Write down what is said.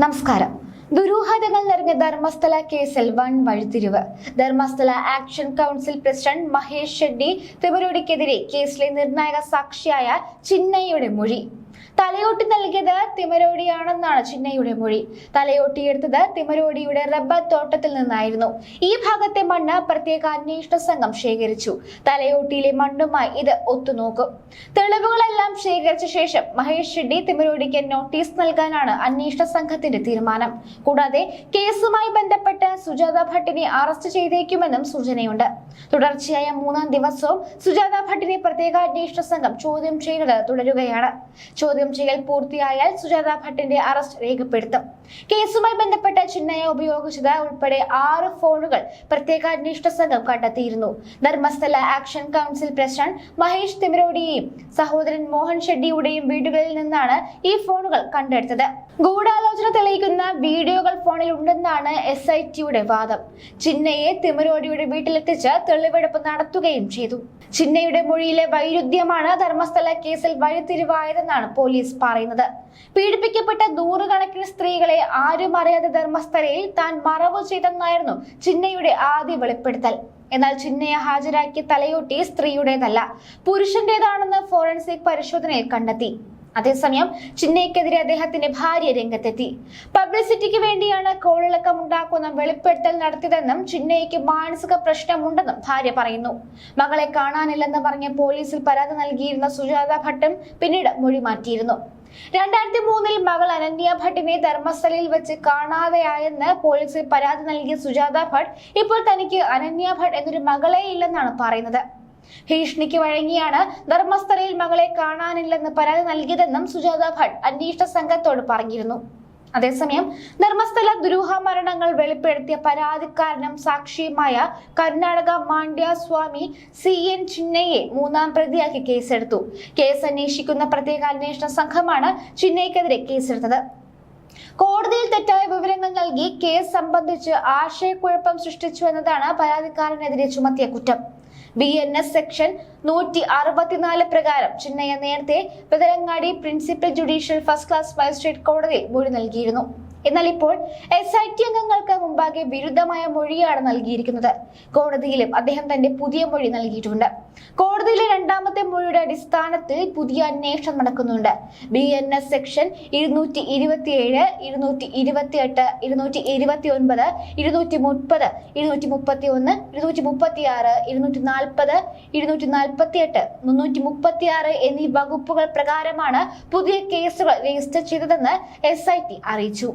നമസ്കാരം. ദുരൂഹതകൾ നിറഞ്ഞ ധർമ്മസ്ഥല കേസിൽ വൻ വഴിത്തിരിവ്. Dharmasthala action council president Mahesh Shetty തിമരോടിക്കെതിരെ കേസിലെ നിർണായക സാക്ഷിയായ ചിന്നയ്യയുടെ മൊഴി. തലയോട്ടി നൽകിയത് തിമരോടിയാണെന്നാണ് ചിന്നയുടെ മൊഴി. തലയോട്ടിയെടുത്തത് തിമരോടിയുടെ റബ്ബർ തോട്ടത്തിൽ നിന്നായിരുന്നു. ഈ ഭാഗത്തെ മണ്ണ് പ്രത്യേക അന്വേഷണ സംഘം ശേഖരിച്ചു. തലയോട്ടിയിലെ മണ്ണുമായി ഇത് ഒത്തുനോക്കും. തെളിവുകളെല്ലാം ശേഖരിച്ച ശേഷം മഹേഷ് ഷെഡ്ഡി തിമരോടിക്ക് നോട്ടീസ് നൽകാനാണ് അന്വേഷണ സംഘത്തിന്റെ തീരുമാനം. കൂടാതെ കേസുമായി ബന്ധപ്പെട്ട് സുജാത ഭട്ടിനെ അറസ്റ്റ് ചെയ്തേക്കുമെന്നും സൂചനയുണ്ട്. തുടർച്ചയായ മൂന്നാം ദിവസവും സുജാത ഭട്ടിനെ പ്രത്യേക അന്വേഷണ സംഘം ചോദ്യം ചെയ്യുന്നത് തുടരുകയാണ്. ചോദ്യം ചെയ്യൽ പൂർത്തിയായാൽ സുജാത ഭട്ടിന്റെ അറസ്റ്റ് രേഖപ്പെടുത്തും. കേസുമായി ബന്ധപ്പെട്ട ചിന്നയെ ഉപയോഗിച്ചത് ഉൾപ്പെടെ ആറ് ഫോണുകൾ പ്രത്യേക അന്വേഷണ സംഘം കണ്ടെത്തിയിരുന്നു. Dharmasthala action council president Mahesh തിമരോടിയെയും സഹോദരൻ മോഹൻ ഷെഡ്ഡിയുടെയും വീടുകളിൽ നിന്നാണ് ഈ ഫോണുകൾ കണ്ടെടുത്തത്. ഗൂഢാലോചന തെളിയിക്കുന്ന വീഡിയോകൾ ഫോണിൽ ഉണ്ടെന്നാണ് എസ് ഐ ടിയുടെ വാദം. ചിന്നയെ തിമരോടിയുടെ വീട്ടിലെത്തിച്ച് തെളിവെടുപ്പ് നടത്തുകയും ചെയ്തു. ചിന്നയുടെ മൊഴിയിലെ വൈരുദ്ധ്യമാണ് ധർമ്മസ്ഥല കേസിൽ വഴിത്തിരിവായതെന്നാണ് പോലീസ് പറയുന്നത്. പീഡിപ്പിക്കപ്പെട്ട നൂറുകണക്കിന് സ്ത്രീകളെ ആരും അറിയാതെ ധർമ്മസ്ഥലയിൽ താൻ മറവ് ചെയ്തെന്നായിരുന്നു ചിന്നയുടെ ആദ്യ വെളിപ്പെടുത്തൽ. എന്നാൽ ചിന്നയെ ഹാജരാക്കിയ തലയോട്ടി സ്ത്രീയുടേതല്ല പുരുഷന്റേതാണെന്ന് ഫോറൻസിക് പരിശോധനയിൽ കണ്ടെത്തി. അതേസമയം ചിന്നയ്ക്കെതിരെ അദ്ദേഹത്തിന്റെ ഭാര്യ രംഗത്തെത്തി. പബ്ലിസിറ്റിക്ക് വേണ്ടിയാണ് കോളിളക്കം ഉണ്ടാക്കുന്ന വെളിപ്പെടുത്തൽ നടത്തിയതെന്നും ചിന്നയ്ക്ക് മാനസിക പ്രശ്നമുണ്ടെന്നും ഭാര്യ പറയുന്നു. മകളെ കാണാനില്ലെന്ന് പറഞ്ഞ് പോലീസിൽ പരാതി നൽകിയിരുന്ന സുജാത ഭട്ടും പിന്നീട് മൊഴി മാറ്റിയിരുന്നു. രണ്ടായിരത്തി മൂന്നിൽ മകൾ അനന്യ ഭട്ടിനെ ധർമ്മസ്ഥലയിൽ വെച്ച് കാണാതെയായെന്ന് പോലീസിൽ പരാതി നൽകിയ സുജാത ഭട്ട് ഇപ്പോൾ തനിക്ക് അനന്യ ഭട്ട് എന്നൊരു മകളെ ഇല്ലെന്നാണ് പറയുന്നത്. ഭീഷണിക്ക് വഴങ്ങിയാണ് ധർമ്മസ്ഥലയിൽ മകളെ കാണാനില്ലെന്ന് പരാതി നൽകിയതെന്നും സുജാത ഭട്ട് അന്വേഷണ സംഘത്തോട് പറഞ്ഞിരുന്നു. അതേസമയം ധർമ്മസ്ഥല ദുരൂഹ മരണങ്ങൾ വെളിപ്പെടുത്തിയ പരാതിക്കാരനും സാക്ഷിയുമായ കർണാടക മാണ്ഡ്യ സ്വാമി സി എൻ ചിന്നയെ മൂന്നാം പ്രതിയാക്കി കേസെടുത്തു. കേസ് അന്വേഷിക്കുന്ന പ്രത്യേക അന്വേഷണ സംഘമാണ് ചിന്നയ്ക്കെതിരെ കേസെടുത്തത്. കോടതിയിൽ തെറ്റായ വിവരങ്ങൾ നൽകി കേസ് സംബന്ധിച്ച് ആശയക്കുഴപ്പം സൃഷ്ടിച്ചു എന്നതാണ് പരാതിക്കാരനെതിരെ ചുമത്തിയ കുറ്റം. ബി എൻ എസ് സെക്ഷൻ നൂറ്റി അറുപത്തിനാല് പ്രകാരം ചിന്നയ്യ നേരത്തെ Belthangady principal judicial first class magistrate കോടതിയിൽ മൊഴി നൽകിയിരുന്നു. എന്നാൽ ഇപ്പോൾ എസ് ഐ ടി അംഗങ്ങൾക്ക് മുമ്പാകെ വിരുദ്ധമായ മൊഴിയാണ് നൽകിയിരിക്കുന്നത്. കോടതിയിലും അദ്ദേഹം തന്റെ പുതിയ മൊഴി നൽകിയിട്ടുണ്ട്. കോടതിയിലെ രണ്ടാമത്തെ മൊഴിയുടെ അടിസ്ഥാനത്തിൽ പുതിയ അന്വേഷണം നടക്കുന്നുണ്ട്. ബി എൻ എസ് സെക്ഷൻ ഇരുന്നൂറ്റി ഇരുപത്തിയേഴ് ഇരുന്നൂറ്റി ഇരുപത്തി എട്ട് ഇരുന്നൂറ്റി ഇരുപത്തി ഒൻപത് ഇരുന്നൂറ്റി മുപ്പത് ഇരുന്നൂറ്റി മുപ്പത്തി ഒന്ന് ഇരുന്നൂറ്റി മുപ്പത്തി ആറ് ഇരുന്നൂറ്റി നാൽപ്പത് ഇരുന്നൂറ്റി നാൽപ്പത്തി എട്ട് മുന്നൂറ്റി മുപ്പത്തി ആറ് എന്നീ വകുപ്പുകൾ പ്രകാരമാണ് പുതിയ കേസുകൾ രജിസ്റ്റർ ചെയ്തതെന്ന് എസ് ഐ ടി അറിയിച്ചു.